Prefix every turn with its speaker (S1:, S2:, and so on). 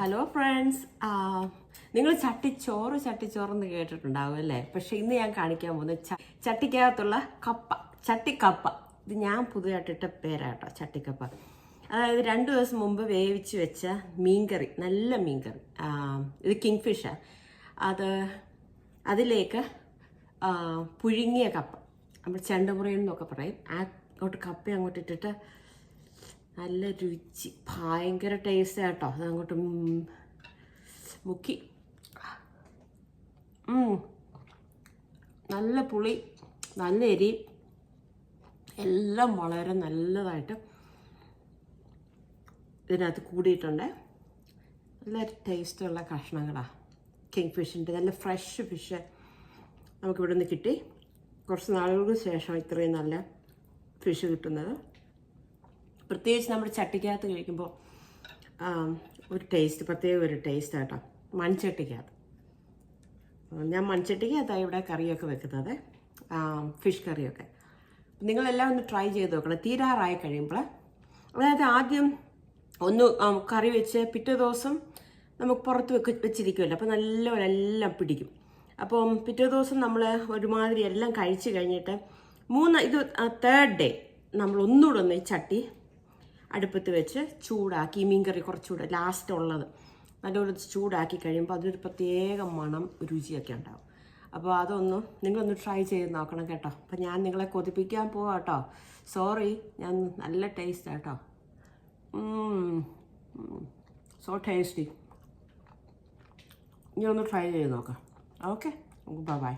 S1: Hello friends നിങ്ങൾ ചട്ടിച്ചോറ് ചട്ടിച്ചോറെന്ന് കേട്ടിട്ടുണ്ടാവും അല്ലേ? പക്ഷെ ഇന്ന് ഞാൻ കാണിക്കാൻ പോകുന്നത് ചട്ടിക്കകത്തുള്ള കപ്പ ചട്ടിക്കപ്പ. ഇത് ഞാൻ പുതിയതായിട്ടിട്ട പേരാട്ടോ ചട്ടിക്കപ്പ. അതായത് രണ്ട് ദിവസം മുമ്പ് വേവിച്ച് വെച്ച മീൻകറി നല്ല മീൻകറി. ഇത് കിങ് ഫിഷാണ് അത് അതിലേക്ക് പുഴുങ്ങിയ കപ്പ. നമ്മൾ ചെണ്ടമുറയിൽ എന്നൊക്കെ പറയും. ആ അങ്ങോട്ട് കപ്പ അങ്ങോട്ട് ഇട്ടിട്ട് നല്ല രുചി ഭയങ്കര ടേസ്റ്റ് കേട്ടോ അതങ്ങോട്ട് മുക്കി. നല്ല പുളി നല്ല എരി. എല്ലാം വളരെ നല്ലതായിട്ട് ഇതിനകത്ത് കൂടിയിട്ടുണ്ട്. നല്ല ടേസ്റ്റുള്ള കഷ്ണങ്ങളാണ് കിങ് ഫിഷിന്റെ നല്ല ഫ്രഷ് ഫിഷ് നമുക്കിവിടെ നിന്ന് കിട്ടി. കുറച്ച് നാളുകൾക്ക് ശേഷം ഇത്രയും നല്ല ഫിഷ് കിട്ടുന്നത്. പ്രത്യേകിച്ച് നമ്മൾ ചട്ടിക്കകത്ത് കഴിക്കുമ്പോൾ ഒരു ടേസ്റ്റ് പ്രത്യേക ഒരു ടേസ്റ്റ് കേട്ടോ മൺചട്ടിക്കകത്ത്. ഞാൻ മൺചട്ടിക്കകത്താണ് ഇവിടെ കറിയൊക്കെ വെക്കുന്നത്. ഫിഷ് കറിയൊക്കെ. നിങ്ങളെല്ലാം ഒന്ന് ട്രൈ ചെയ്ത് നോക്കണം. തീരാറായി കഴിയുമ്പോൾ അതായത് ആദ്യം ഒന്ന് കറി വെച്ച് പിറ്റേ ദിവസം നമുക്ക് പുറത്ത് വെക്ക് വെച്ചിരിക്കുമല്ലോ. അപ്പോൾ നല്ലപോലെ എല്ലാം പിടിക്കും. അപ്പം പിറ്റേ ദിവസം നമ്മൾ ഒരുമാതിരി എല്ലാം കഴിച്ച് കഴിഞ്ഞിട്ട് മൂന്ന് ഇത് തേർഡ് ഡേ നമ്മൾ ഒന്നുകൂടെ ഒന്ന് ഈ ചട്ടി അടുപ്പത്ത് വെച്ച് ചൂടാക്കി മീൻ കറി കുറച്ചുകൂടെ ലാസ്റ്റ് ഉള്ളത്. നല്ലപോലെ ചൂടാക്കി കഴിയുമ്പോൾ അതിനൊരു പ്രത്യേക മണം രുചിയൊക്കെ ഉണ്ടാവും. അപ്പോൾ അതൊന്ന് നിങ്ങളൊന്ന് ട്രൈ ചെയ്ത് നോക്കണം കേട്ടോ. അപ്പോൾ ഞാൻ നിങ്ങളെ കൊതിപ്പിക്കാൻ പോവാം കേട്ടോ. സോറി ഞാൻ നല്ല ടേസ്റ്റ് കേട്ടോ. സോ ടേസ്റ്റി ഇനി ഒന്ന് ട്രൈ ചെയ്ത് നോക്കാം. Okay bye bye